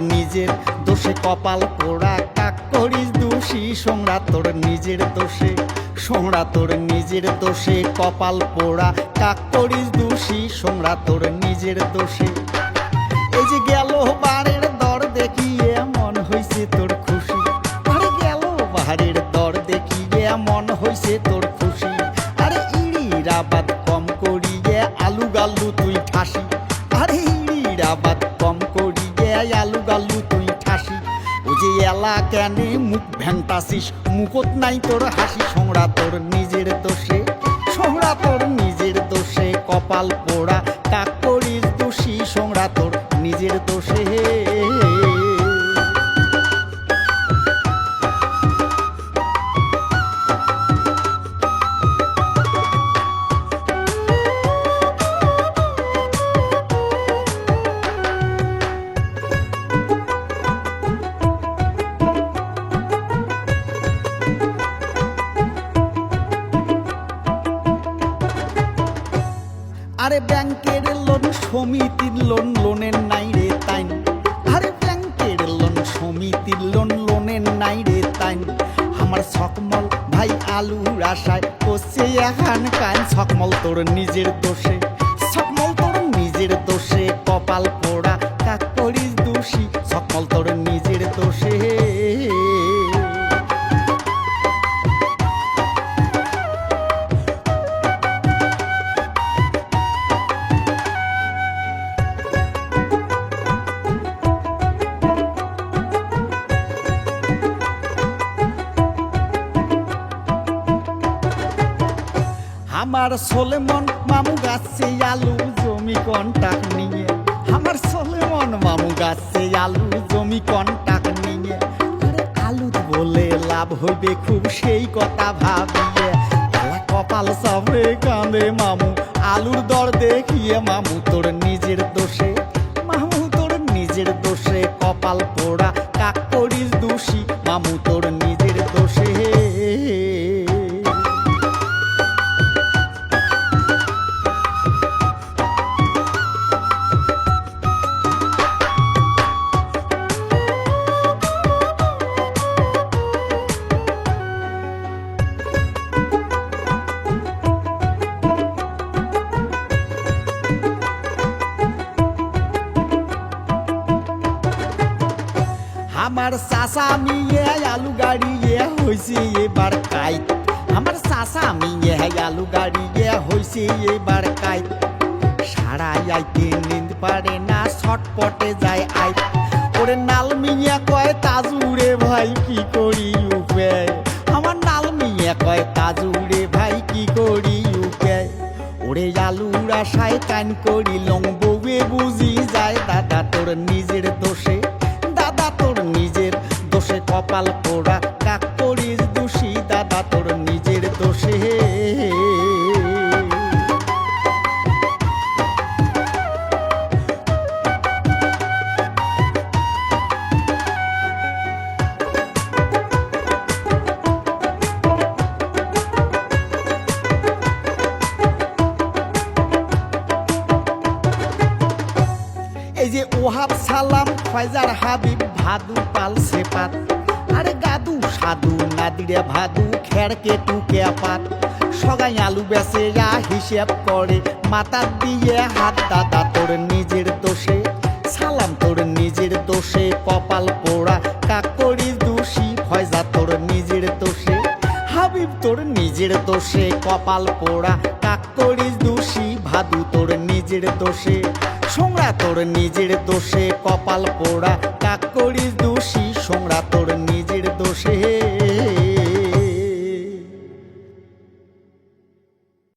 নিজের দোষে, কপাল পোড়া কাক করিস দোষী। সোমরা তোর নিজের দোষে, সোমরা তোর নিজের দোষে, কপাল পোড়া কাক করিস দোষী। সোমরা তোর নিজের দোষে। এই যে গেল বারের দর দেখিয়ে মন হয়েছে তোর এলা কেনে? মুখ ভ্যাংটাসিস মুখত নাই তোর হাসি সোংরা তোর নিজের দোষে। সোংরা তোর নিজের দোষে, কপাল পোড়া। কাক দোষী সোংরা তোর নিজের দোষে। আরে ব্যাংকের লোন সমিতির লোন লোনের নাই রে তাইন আরে ব্যাংকের লোন সমিতির লোন লোনের নাই রে তাইন আমার সকমল ভাই আলুর আশায় করছে এখান কান। সকমল তোর নিজের দোষে সকমল তোর নিজের দোষে কপাল পোড়া আমার সোলেমন মামু গাছে আলু জমি কন্টাক নিয়ে। আমার সোলেমন মামু গাছে আলু জমি কন্টাক নিয়ে। আরে আলু বলে লাভ হইবে খুব সেই কথা ভাবিয়ে। কপাল সাবরে কাঁদে মামু, আলুর দর দেখিয়ে মামু তোর নিজের দোষে। মামু তোর নিজের দোষে কপাল পোড়া, কাক করিস দোষী, মামু তোর নিজের দোষে। আমার চাষা মিয়ে আলু গাড়িয়ে হইছে এবার কাইত। আমার চাষা মিয়ে আলু গাড়িয়ে হইছে এবার কাইত। সারা আইতে নিন্দ পারে না, ছটপটে যায় আই ওরে নাল মিয়া কয় তাজুরে ভাই কি করি উপায় আমার নাল মিয়া কয় তাজুরে ভাই কি করি উপায় ওরে আলুর আশায় কান করি লং বউয়ে বুঝি যায়, দাদা তোর নিজের দোষে, দাদা তোর কপাল পোড়া কাক করিস দোষী দাদা, তোর নিজের দোষে। এই যে ওহাব সালাম ফয়জার হাবিব ভাদু পাল সেপাত। গাদু, সাধু নাদিরে ভাদু খেরকে টুকে পাত সগাই আলু বেসে হিসেব করে মাথা দিয়ে হাত দাদা তোর নিজের দোষে। সালাম তোর নিজের দোষে, কপাল পোড়া কাক করিস দোষী, ফয়জা তোর নিজের দোষে। হাবিব তোর নিজের দোষে, কপাল পোড়া কাক করিস দোষী, ভাদু তোর নিজের দোষে। সোংরা তোর নিজের দোষে, কপাল পোড়া কাক করিস দোষী সোংরা তোর নিজের দোষে